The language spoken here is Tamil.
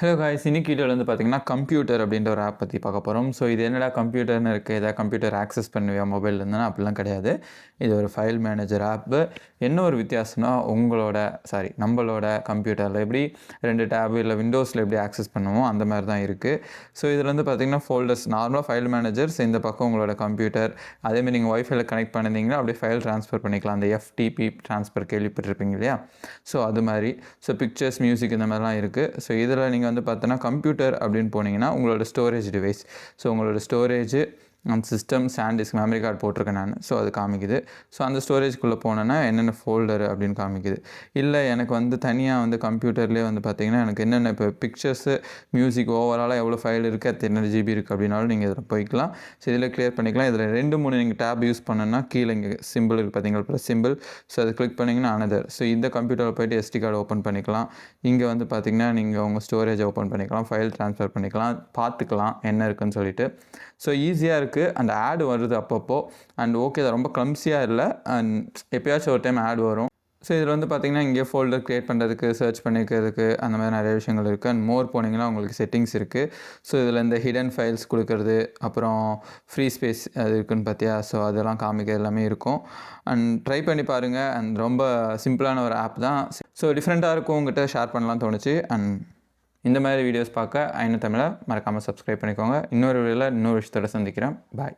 ஹலோ காய்ஸ் இன்னைக்கு வீடியோவில் வந்து பார்த்தீங்கன்னா கம்ப்யூட்டர் அப்படின்ற ஒரு ஆப் பற்றி பார்க்க போகிறோம் ஸோ இது என்னடா கம்ப்யூட்டர்னு இருக்குது ஏதாவது கம்ப்யூட்டர் ஆக்சஸ் பண்ணுவியா? மொபைல் இருந்தனா அப்படிலாம் கிடையாது. இது ஒரு ஃபைல் மேனேஜர் ஆப்பு என்ன ஒரு வித்தியாசம்னா உங்களோட சாரி நம்மளோட கம்ப்யூட்டரில் எப்படி ரெண்டு டேப் இல்லை விண்டோஸில் எப்படி ஆக்சஸ் பண்ணுவோமோ அந்த மாதிரி தான் இருக்குது ஸோ இதில் வந்து பார்த்தீங்கன்னா ஃபோல்டர்ஸ் நார்மலாக ஃபைல் மேனேஜர்ஸ் இந்த பக்கம் உங்களோட கம்ப்யூட்டர் அதேமாதிரி நீங்கள் ஒய்ஃபைல கனெக்ட் பண்ணியிருந்தீங்கன்னா அப்படியே ஃபைல் ட்ரான்ஸ்ஃபர் பண்ணிக்கலாம். அந்த எஃப்டிபி ட்ரான்ஸ்ஃபர் கேள்விப்பட்டிருப்பீங்க இல்லையா? ஸோ அது மாதிரி. ஸோ பிக்சர்ஸ் மியூசிக் இந்த மாதிரிலாம் இருக்குது ஸோ இதில் நீங்கள் வந்து பார்த்தோன்னா கம்ப்யூட்டர் அப்படின்னு போனீங்கன்னா உங்களோட ஸ்டோரேஜ் டிவைஸ் ஸோ உங்களோட ஸ்டோரேஜ் அந்த சிஸ்டம் சாண்டிஸ்க் மெமரி கார்டு போட்டிருக்கேன் நான். ஸோ அது காமிக்குது. ஸோ அந்த ஸ்டோரேஜ்குள்ளே போனேன்னா என்னென்ன ஃபோல்டர் அப்படின்னு காமிக்குது. இல்லை எனக்கு வந்து தனியாக வந்து கம்ப்யூட்டர்லேயே வந்து பார்த்தீங்கன்னா எனக்கு என்னென்ன இப்போ பிக்சர்ஸு மியூசிக் ஓவராலாக எவ்வளோ ஃபைல் இருக்குது அது என்ன ஜிபி இருக்குது அப்படின்னாலும் நீங்கள் இதில் போய்க்கலாம். ஸோ இதில் கிளியர் பண்ணிக்கலாம். இதில் ரெண்டு மூணு நீங்கள் டேப் யூஸ் பண்ணணும்னா கீழே இங்கே சிம்பிள் இருக்குது பார்த்தீங்களா ப்ளஸ் சிம்பிள் ஸோ அதை கிளிக் பண்ணிங்கன்னா அனதர் ஸோ இந்த கம்ப்யூட்டரில் போயிட்டு எஸ்டி கார்டு ஓப்பன் பண்ணிக்கலாம். இங்கே வந்து பார்த்தீங்கன்னா நீங்கள் உங்கள் ஸ்டோரேஜ் ஓப்பன் பண்ணிக்கலாம். ஃபைல் ட்ரான்ஸ்ஃபர் பண்ணிக்கலாம். பார்த்துக்கலாம் என்ன இருக்குன்னு சொல்லிட்டு. ஸோ ஈஸியாக இருக்குது அந்த ஆடு வருது அப்பப்போ. அண்ட் ஓகே அது ரொம்ப க்ளம்ஸியாக இல்லை. அண்ட் எப்பயாச்சும் ஒரு டைம் ஆட் வரும். ஸோ இதில் வந்து பார்த்திங்கன்னா இங்கே ஃபோல்டர் க்ரியேட் பண்ணுறதுக்கு சர்ச் பண்ணிக்கிறதுக்கு அந்த மாதிரி நிறைய விஷயங்கள் இருக்குது அண்ட் மோர் போனீங்கன்னா உங்களுக்கு செட்டிங்ஸ் இருக்குது ஸோ இதில் இந்த ஹிடன் ஃபைல்ஸ் கொடுக்கறது அப்புறம் ஃப்ரீ ஸ்பேஸ் அது இருக்குன்னு பார்த்தியா ஸோ அதெல்லாம் காமிக்க எல்லாமே இருக்கும். அண்ட் ட்ரை பண்ணி பாருங்கள் அண்ட் ரொம்ப சிம்பிளான ஒரு ஆப் தான். ஸோ டிஃப்ரெண்ட்டாக இருக்கும். உங்கள்கிட்ட ஷேர் பண்ணலாம் தோணுச்சு. அண்ட் இந்த மாதிரி வீடியோஸ் பார்க்க ஐநூறு தமிழை மறக்காமல் சப்ஸ்கிரைப் பண்ணிக்கோங்க. இன்னொரு வீடியோவில் இன்னொரு விஷயத்தோட சந்திக்கிறேன். பாய்